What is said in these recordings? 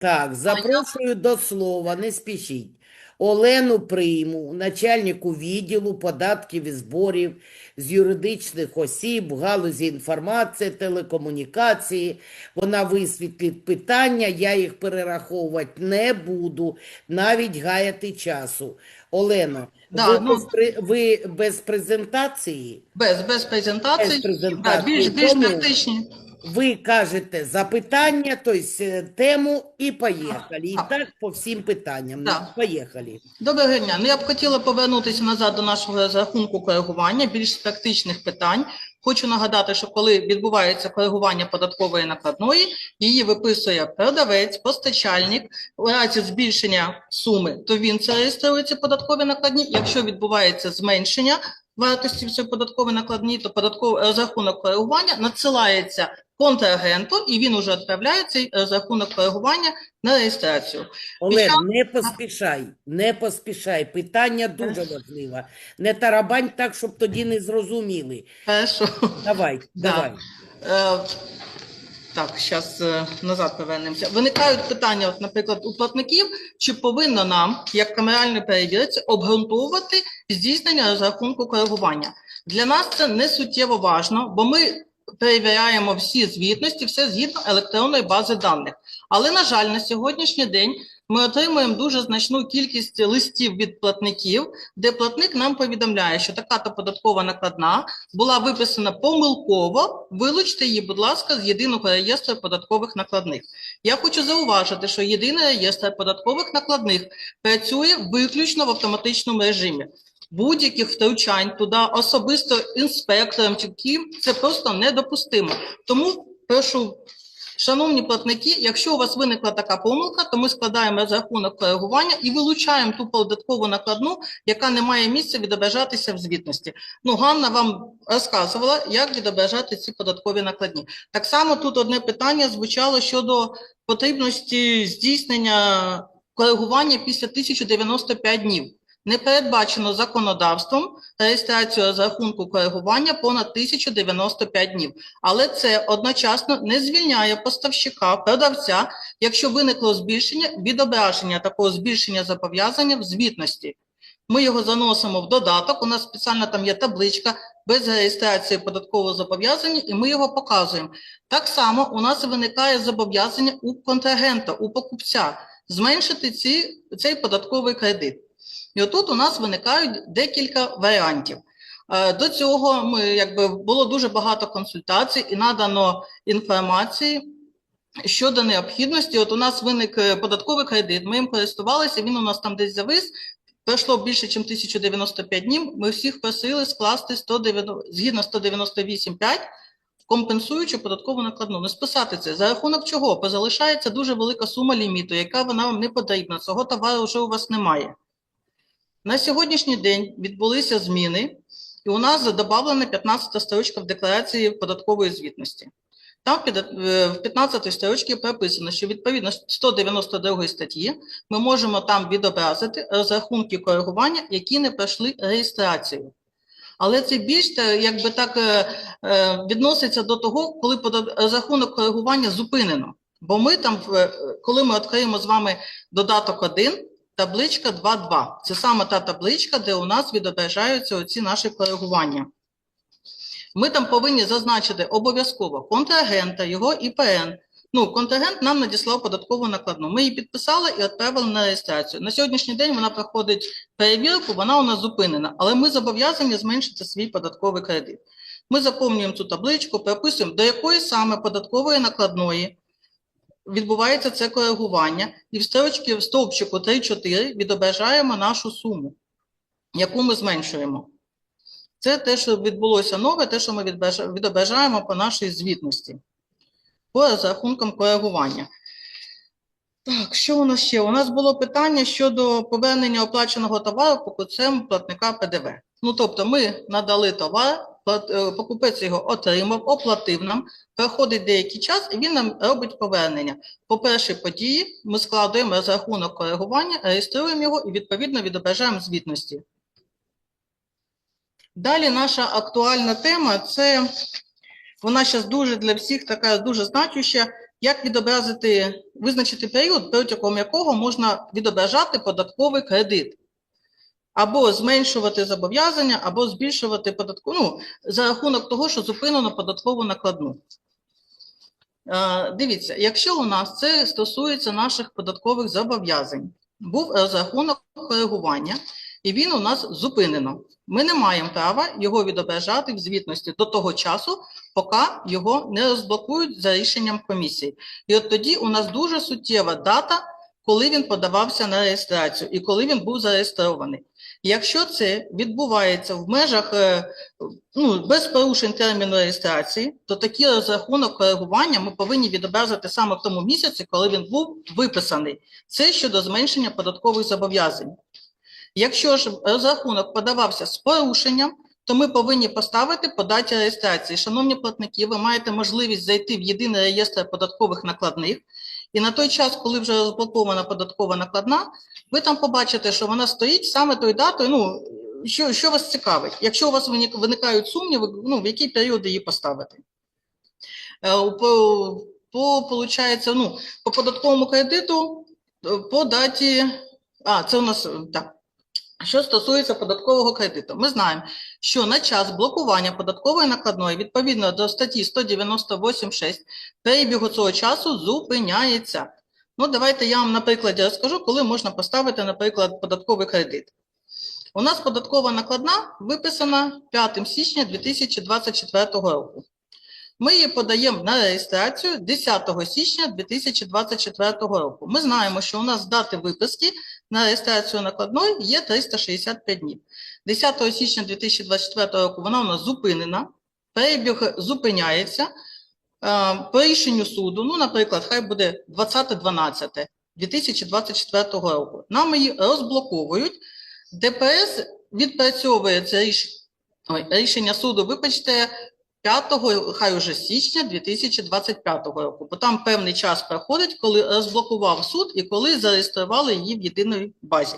Так, запрошую до слова, не спішіть. Олену Приму, начальнику відділу податків і зборів з юридичних осіб, галузі інформації, телекомунікації. Вона висвітлить питання, я їх перераховувати не буду, навіть гаяти часу. Олено, Да, ви, ну- без, ви без презентації? Без, без презентації, Без да, більш, більш практичні. Ви кажете запитання, тобто тему і поїхали. І Так. по всім питанням. Так. Поїхали. Доброго дня. Ну, я б хотіла повернутися назад до нашого розрахунку коригування, більш практичних питань. Хочу нагадати, що коли відбувається коригування податкової накладної, її виписує продавець, постачальник. У разі збільшення суми, то він це реєструється податкові накладні. Якщо відбувається зменшення вартості цієї податкової накладні, то податковий розрахунок коригування надсилається контрагенту, і він уже відправляє цей розрахунок коригування на реєстрацію. Олен, Після- не поспішай, не поспішай. Питання дуже важливе. Не тарабань так, щоб тоді не зрозуміли. Хорошо. Давай, давай. Е, Так, зараз назад повернемося. Виникають питання, от, наприклад, у платників, чи повинно нам, як камеральний перевірці, обґрунтовувати здійснення розрахунку коригування. Для нас це не суттєво важно, бо ми перевіряємо всі звітності, все згідно електронної бази даних. Але, на жаль, на сьогоднішній день ми отримуємо дуже значну кількість листів від платників, де платник нам повідомляє, що така-то податкова накладна була виписана помилково, вилучте її, будь ласка, з єдиного реєстру податкових накладних. Я хочу зауважити, що єдиний реєстр податкових накладних працює виключно в автоматичному режимі. Будь-яких втручань туди особисто інспекторам чи ким це просто недопустимо. Тому прошу, шановні платники, якщо у вас виникла така помилка, то ми складаємо розрахунок коригування і вилучаємо ту податкову накладну, яка не має місця відображатися в звітності. Ну, Ганна вам розказувала, як відображати ці податкові накладні. Так само тут одне питання звучало щодо потрібності здійснення коригування після 1095 днів. Не передбачено законодавством реєстрацію розрахунку коригування понад 1095 днів. Але це одночасно не звільняє поставщика, продавця, якщо виникло збільшення, відображення такого збільшення зобов'язання в звітності. Ми його заносимо в додаток, у нас спеціально там є табличка без реєстрації податкового зобов'язання, і ми його показуємо. Так само у нас виникає зобов'язання у контрагента, у покупця зменшити ці, цей податковий кредит. І отут у нас виникають декілька варіантів. Е, До цього ми, якби, було дуже багато консультацій і надано інформації щодо необхідності. От у нас виник е, податковий кредит, ми їм користувалися, він у нас там десь завис. Пройшло більше, ніж 1095 днів. Ми всіх просили скласти 190, згідно 198.5 компенсуючу податкову накладну. Не списати це. За рахунок чого? Бо залишається дуже велика сума ліміту, яка вона вам не потрібна. Цього товару вже у вас немає. На сьогоднішній день відбулися зміни, і у нас додавлена 15 строчка в декларації податкової звітності. Там е, в 15 строчці прописано, що відповідно 192 статті ми можемо там відобразити розрахунки коригування, які не пройшли реєстрацію. Але це більш е, якби так е, відноситься до того, коли розрахунок коригування зупинено. Бо ми там, коли ми відкриємо з вами додаток 1, табличка 2.2. Це саме та табличка, де у нас відображаються оці наші коригування. Ми там повинні зазначити обов'язково контрагента, його ІПН. Ну, контрагент нам надіслав податкову накладну. Ми її підписали і відправили на реєстрацію. На сьогоднішній день вона проходить перевірку, вона у нас зупинена, але ми зобов'язані зменшити свій податковий кредит. Ми заповнюємо цю табличку, прописуємо, до якої саме податкової накладної відбувається це коригування, і в строчці стовпчику 3-4 відображаємо нашу суму, яку ми зменшуємо. Це те, що відбулося нове, те, що ми відображаємо по нашій звітності, по розрахункам коригування. Так, що у нас ще? У нас було питання щодо повернення оплаченого товару покупцем платника ПДВ. Ну, тобто, ми надали товар, покупець його отримав, оплатив нам, проходить деякий час, і він нам робить повернення. По першій події ми складуємо розрахунок коригування, реєструємо його і відповідно відображаємо звітності. Далі наша актуальна тема це вона зараз дуже для всіх така дуже значуща як відобразити, визначити період, протягом якого можна відображати податковий кредит. Або зменшувати зобов'язання, або збільшувати податку, ну, за рахунок того, що зупинено податкову накладну. Е, Дивіться, якщо у нас це стосується наших податкових зобов'язань, був розрахунок коригування, і він у нас зупинено. Ми не маємо права його відображати в звітності до того часу, поки його не розблокують за рішенням комісії. І от тоді у нас дуже суттєва дата, коли він подавався на реєстрацію і коли він був зареєстрований. Якщо це відбувається в межах е, ну, без порушень терміну реєстрації, то такий розрахунок коригування ми повинні відобразити саме в тому місяці, коли він був виписаний. Це щодо зменшення податкових зобов'язань. Якщо ж розрахунок подавався з порушенням, то ми повинні поставити по даті реєстрації. Шановні платники, ви маєте можливість зайти в єдиний реєстр податкових накладних, і на той час, коли вже розблокована податкова накладна, ви там побачите, що вона стоїть саме тою датою. Ну, що, що вас цікавить? Якщо у вас виникають сумніви, ну, в який період її поставити? Е, По, по, получається, ну, по податковому кредиту, е, по даті, а, це у нас, так. Що стосується податкового кредиту, ми знаємо, що на час блокування податкової накладної відповідно до статті 198.6 перебігу цього часу зупиняється. Ну, давайте я вам на прикладі розкажу, коли можна поставити, наприклад, податковий кредит. У нас податкова накладна виписана 5 січня 2024 року. Ми її подаємо на реєстрацію 10 січня 2024 року. Ми знаємо, що у нас дати виписки на реєстрацію накладної є 365 днів. 10 січня 2024 року вона у нас зупинена, перебіг зупиняється. Е, По рішенню суду, ну, наприклад, хай буде 20.12.2024 року, нам її розблоковують. ДПС відпрацьовує це ріш... Ой, рішення суду, вибачте, 5, хай уже січня 2025 року, бо там певний час проходить, коли розблокував суд і коли зареєстрували її в єдиній базі.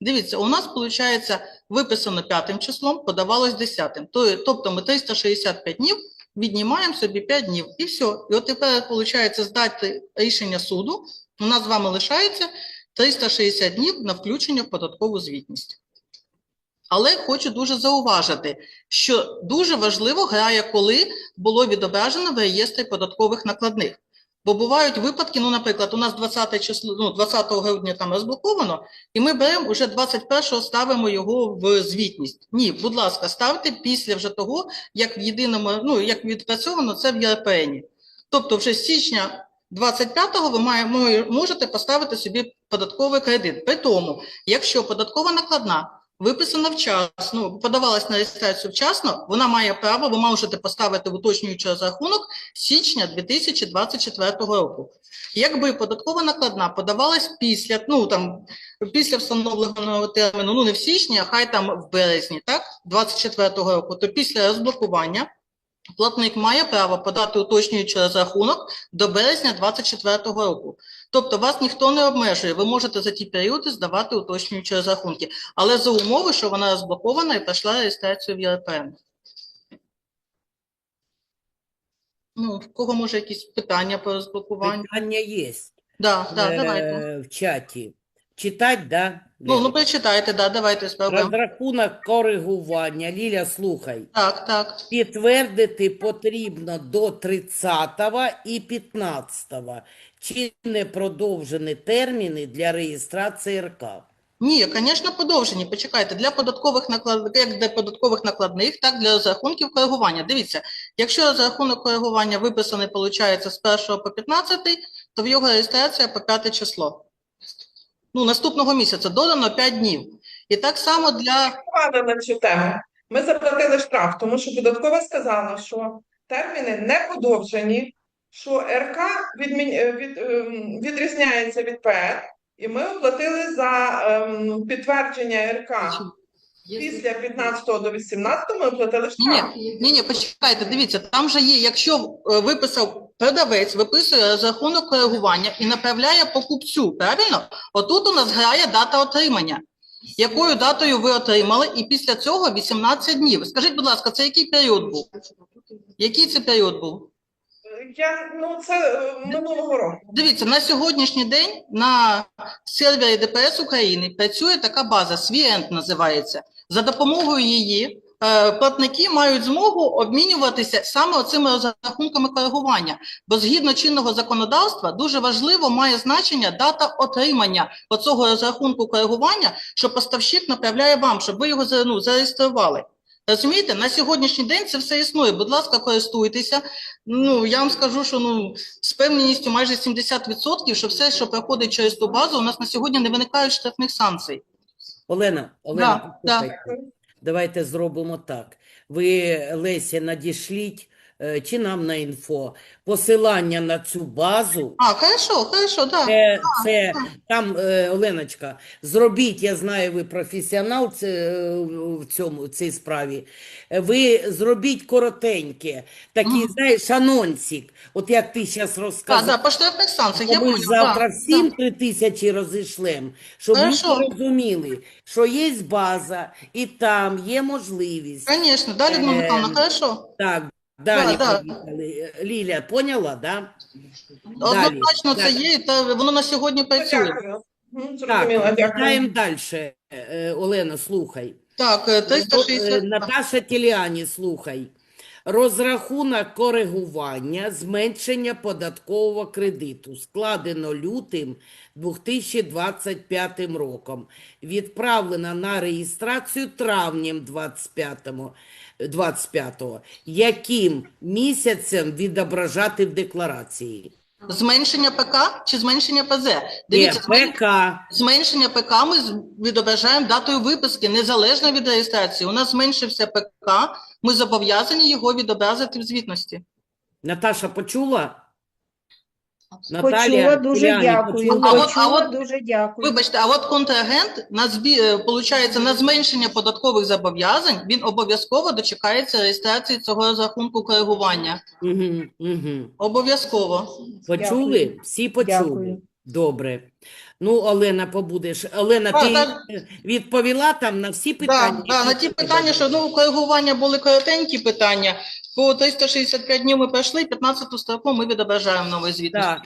Дивіться, у нас, виходить, виписано п'ятим числом, подавалось десятим. То- Тобто ми 365 днів віднімаємо собі 5 днів і все. І от тепер, виходить, здати рішення суду, у нас з вами лишається 360 днів на включення в податкову звітність. Але хочу дуже зауважити, що дуже важливо грає, коли було відображено в реєстрі податкових накладних. Бо бувають випадки, ну, наприклад, у нас 20 число, ну, 20 грудня там розблоковано, і ми беремо уже 21-го ставимо його в звітність. Ні, будь ласка, ставте після вже того, як в єдиному, ну, як відпрацьовано це в ЄРПНі. Тобто вже з січня 25-го ви має, мо- можете поставити собі податковий кредит. При тому, якщо податкова накладна виписана вчасно, подавалась на реєстрацію вчасно, вона має право, ви можете поставити в уточнюючий розрахунок січня 2024 року. Якби податкова накладна подавалась після, ну там після встановленого терміну, ну не в січні, а хай там в березні, так, 24 року, то після розблокування платник має право подати уточнюючий розрахунок до березня 24 року. Тобто вас ніхто не обмежує, ви можете за ті періоди здавати уточнюючі розрахунки, але за умови, що вона розблокована і пройшла реєстрацію в ЄРПН. Ну, в кого може якісь питання по розблокуванню? Питання є Да, да, давайте. е, в чаті. Читать, да? Ну, ну прочитайте, да, давайте спробуємо. Розрахунок коригування. Ліля, слухай. Так, так. Підтвердити потрібно до 30 і 15, чи не продовжені терміни для реєстрації РК. Ні, звісно, подовжені. Почекайте, для податкових накладних, як для податкових накладних, так для розрахунків коригування. Дивіться, якщо розрахунок коригування виписаний, виходить, з 1 по 15, то в його реєстрація по 5 число. Ну, наступного місяця додано 5 днів. І так само для на цю тему. Ми заплатили штраф, тому що податкова сказала, що терміни не подовжені, що РК відмін... е, від... ем, відрізняється від ПР, і ми оплатили за ем, підтвердження РК. Після 15 до 18 ми оплатили штраф. ні, ні, ні, почекайте, дивіться, там же є, якщо е, виписав продавець, виписує розрахунок коригування і направляє покупцю, правильно? Отут у нас грає дата отримання. Якою датою ви отримали, і після цього 18 днів. Скажіть, будь ласка, це який період був? Який це період був? Я, ну, це е, минулого року. Дивіться, на сьогоднішній день на сервері ДПС України працює така база, Свіент називається. За допомогою її платники мають змогу обмінюватися саме оцими розрахунками коригування. Бо згідно чинного законодавства дуже важливо має значення дата отримання оцього розрахунку коригування, що поставщик направляє вам, щоб ви його ну, зареєстрували. Розумієте, на сьогоднішній день це все існує. Будь ласка, користуйтеся. Ну я вам скажу, що ну з певністю майже 70%, що все, що проходить через ту базу, у нас на сьогодні не виникають штрафних санкцій. Олена, Олена, Да, да. Давайте зробимо так. Ви, Лесі, надішліть е, чи нам на інфо посилання на цю базу. А, хорошо, хорошо, да. Це, це там, е, Оленочка, зробіть, я знаю, ви професіонал це, е, в цьому, в цій справі. Е, Ви зробіть коротеньке, такий, знаєш, анонсик, от як ти зараз Да, розказав. да, по санкціях, я Ми понял, завтра да, всім да. три тисячі розійшлем, щоб Хорошо. люди розуміли, що є база і там є можливість. Конечно, да, Людмила Е, Михайловна, хорошо. Так, далі да. поїхали. Ліля, поняла, да? Однозначно це є, та воно на сьогодні працює. Так, Зрозуміла, далі. Олена, слухай. Так, е, Е, 360. Наташа Тіліані, слухай. Розрахунок коригування зменшення податкового кредиту складено лютим 2025 роком. Відправлено на реєстрацію травнем 25 25-го. Яким місяцем відображати в декларації? Зменшення п.к. чи зменшення ПЗ? Є Дивіться, змен- ПК. Зменшення ПК ми відображаємо датою виписки, незалежно від реєстрації. У нас зменшився ПК, ми зобов'язані його відобразити в звітності. Наташа почула? Почула, дуже дякую. А от- а от- дуже дякую. Вибачте, а от контрагент на збі... е, получається на зменшення податкових зобов'язань, він обов'язково дочекається реєстрації цього розрахунку коригування. Угу, угу. Обов'язково. Почули? Дякую. Всі почули. Дякую. Добре. Ну, Олена, побудеш. Олена, Так, ти так. відповіла там на всі питання? Так, да, на ті питання, що ну, коригування були коротенькі питання. По 365 днів ми пройшли, 15 строку ми відображаємо новий звіт. Так,